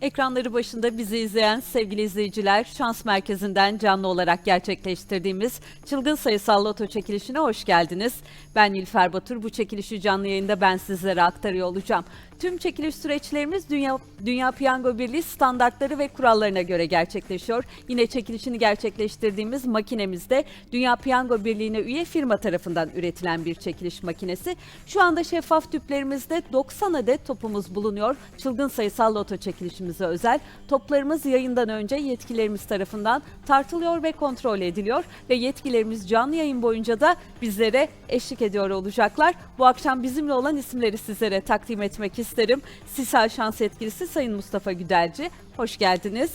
Ekranları başında bizi izleyen sevgili izleyiciler, Şans Merkezi'nden canlı olarak gerçekleştirdiğimiz çılgın sayısal loto çekilişine hoş geldiniz. Ben Nilfer Batur, bu çekilişi canlı yayında ben sizlere aktarıyor olacağım. Tüm çekiliş süreçlerimiz Dünya, Dünya Piyango Birliği standartları ve kurallarına göre gerçekleşiyor. Yine çekilişini gerçekleştirdiğimiz makinemizde Dünya Piyango Birliği'ne üye firma tarafından üretilen bir çekiliş makinesi. Şu anda şeffaf tüplerimizde 90 adet topumuz bulunuyor. Çılgın sayısal loto çekilişimize özel. Toplarımız yayından önce yetkilerimiz tarafından tartılıyor ve kontrol ediliyor ve yetkilerimiz canlı yayın boyunca da bizlere eşlik ediyor olacaklar. Bu akşam bizimle olan isimleri sizlere takdim etmek isterim. Sisal Şans Yetkilisi Sayın Mustafa Güdelci, hoş geldiniz.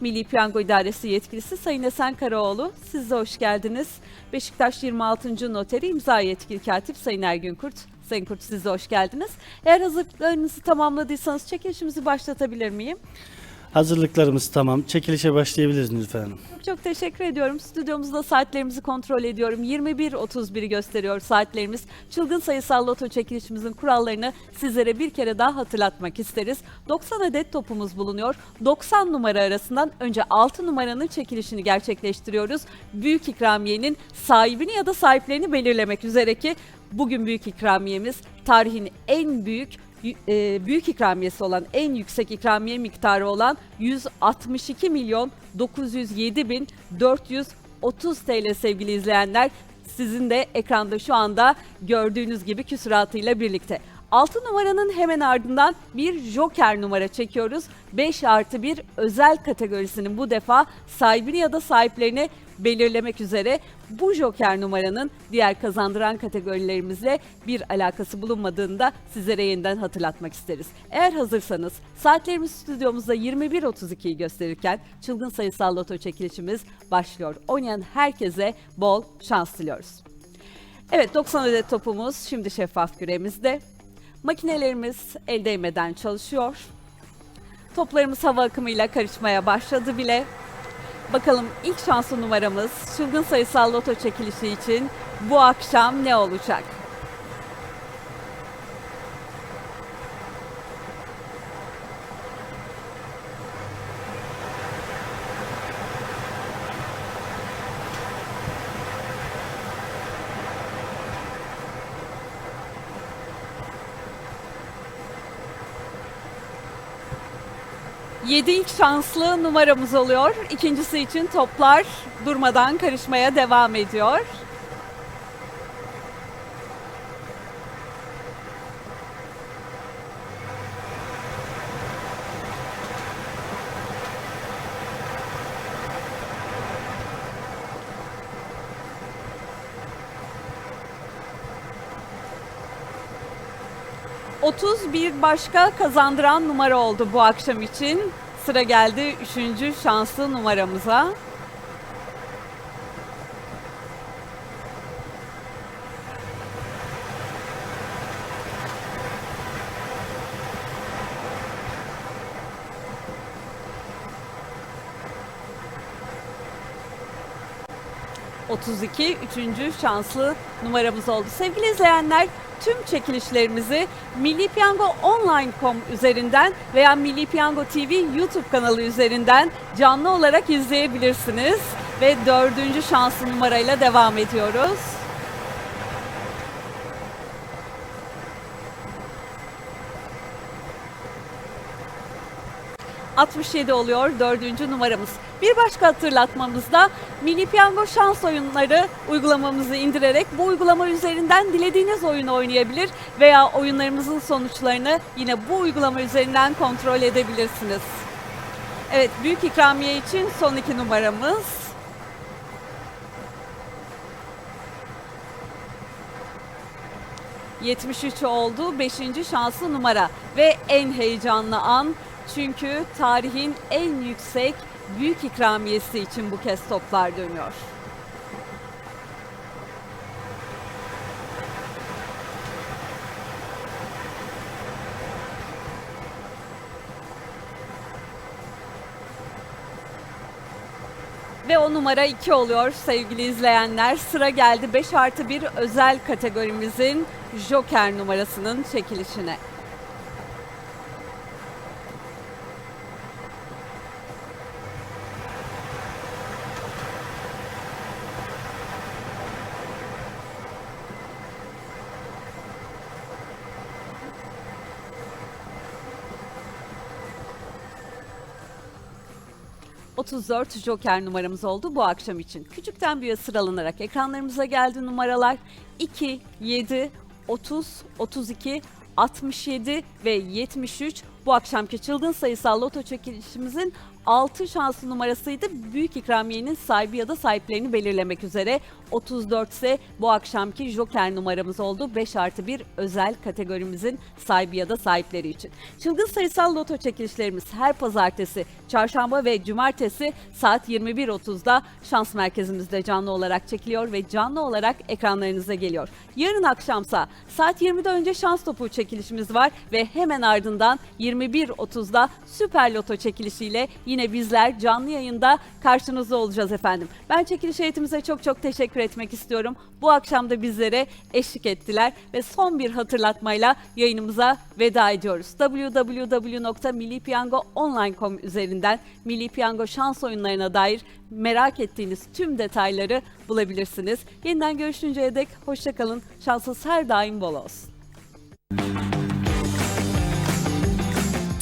Milli Piyango İdaresi Yetkilisi Sayın Esen Karaoğlu, siz de hoş geldiniz. Beşiktaş 26. Noteri İmza Yetkili Katip Sayın Ergün Kurt, Sayın Kurt siz de hoş geldiniz. Eğer hazırlıklarınızı tamamladıysanız çekilişimizi başlatabilir miyim? Hazırlıklarımız tamam. Çekilişe başlayabiliriz Nilüfer Hanım. Çok çok teşekkür ediyorum. Stüdyomuzda saatlerimizi kontrol ediyorum. 21.31'i gösteriyor saatlerimiz. Çılgın sayısal loto çekilişimizin kurallarını sizlere bir kere daha hatırlatmak isteriz. 90 adet topumuz bulunuyor. 90 numara arasından önce 6 numaranın çekilişini gerçekleştiriyoruz. Büyük ikramiyenin sahibini ya da sahiplerini belirlemek üzere ki bugün büyük ikramiyemiz tarihin en büyük e, büyük ikramiyesi olan en yüksek ikramiye miktarı olan 162 milyon 907 bin 430 TL sevgili izleyenler. Sizin de ekranda şu anda gördüğünüz gibi küsuratıyla birlikte. 6 numaranın hemen ardından bir joker numara çekiyoruz. 5 artı 1 özel kategorisinin bu defa sahibini ya da sahiplerini belirlemek üzere bu joker numaranın diğer kazandıran kategorilerimizle bir alakası bulunmadığını da sizlere yeniden hatırlatmak isteriz. Eğer hazırsanız saatlerimiz stüdyomuzda 21.32'yi gösterirken çılgın sayısal loto çekilişimiz başlıyor. Oynayan herkese bol şans diliyoruz. Evet 90 adet topumuz şimdi şeffaf küremizde. Makinelerimiz el değmeden çalışıyor. Toplarımız hava akımıyla karışmaya başladı bile. Bakalım ilk şanslı numaramız çılgın sayısal loto çekilişi için bu akşam ne olacak? Yedi ilk şanslı numaramız oluyor. İkincisi için toplar durmadan karışmaya devam ediyor. Otuz bir başka kazandıran numara oldu bu akşam için. Sıra geldi üçüncü şanslı numaramıza. Otuz iki üçüncü şanslı numaramız oldu. Sevgili izleyenler tüm çekilişlerimizi Milli Piyango Online.com üzerinden veya Milli Piyango TV YouTube kanalı üzerinden canlı olarak izleyebilirsiniz. Ve dördüncü şanslı numarayla devam ediyoruz. ...67 oluyor dördüncü numaramız. Bir başka hatırlatmamız da Milli Piyango Şans Oyunları uygulamamızı indirerek bu uygulama üzerinden dilediğiniz oyunu oynayabilir veya oyunlarımızın sonuçlarını yine bu uygulama üzerinden kontrol edebilirsiniz. Evet, büyük ikramiye için son iki numaramız. ...73 oldu. Beşinci şanslı numara. Ve en heyecanlı an... ...çünkü tarihin en yüksek büyük ikramiyesi için bu kez toplar dönüyor. Ve o numara 2 oluyor sevgili izleyenler. Sıra geldi 5 artı 1 özel kategorimizin Joker numarasının çekilişine. 34 Joker numaramız oldu bu akşam için. Küçükten büyüğe sıralanarak ekranlarımıza geldi numaralar 2, 7, 30, 32, 67 ve 73 bu akşamki çılgın sayısal loto çekilişimizin 6 şanslı numarasıydı. Büyük ikramiyenin sahibi ya da sahiplerini belirlemek üzere 34 ise bu akşamki Joker numaramız oldu. 5 artı 1 özel kategorimizin sahibi ya da sahipleri için. Çılgın sayısal loto çekilişlerimiz her pazartesi, çarşamba ve cumartesi saat 21.30'da şans merkezimizde canlı olarak çekiliyor ve canlı olarak ekranlarınıza geliyor. Yarın akşamsa saat 20'de önce şans topu çekilişimiz var ve hemen ardından 21.30'da Süper Loto çekilişiyle yine bizler canlı yayında karşınızda olacağız efendim. Ben çekiliş heyetimize çok çok teşekkür etmek istiyorum. Bu akşam da bizlere eşlik ettiler ve son bir hatırlatmayla yayınımıza veda ediyoruz. www.millipiyangoonline.com üzerinden Milli Piyango şans oyunlarına dair merak ettiğiniz tüm detayları bulabilirsiniz. Yeniden görüşünceye dek hoşçakalın. Şansınız her daim bol olsun.